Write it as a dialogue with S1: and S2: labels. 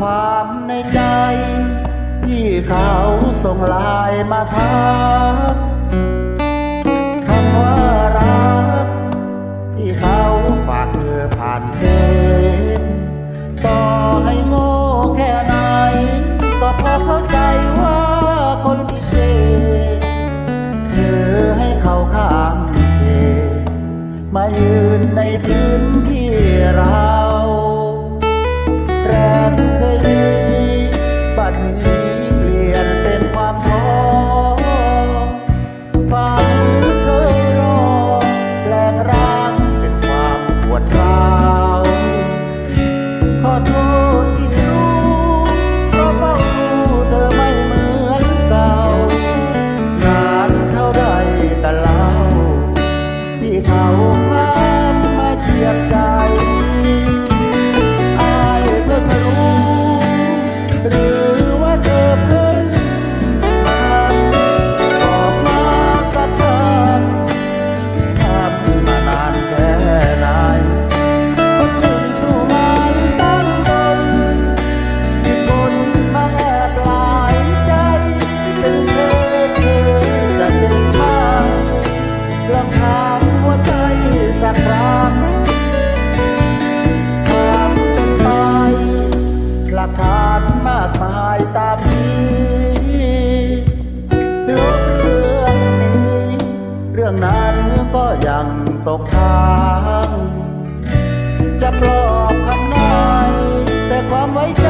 S1: ความในใจที่เขาส่งลายมาถาม podcast. ามใจสักครั้งควเป็นไปหลักฐานมากายตามนี้ทุกเรื่องนี้ เรื่องนั้นก็ยังตกค้างจะปลอบคำไหนแต่ความไว้ใจ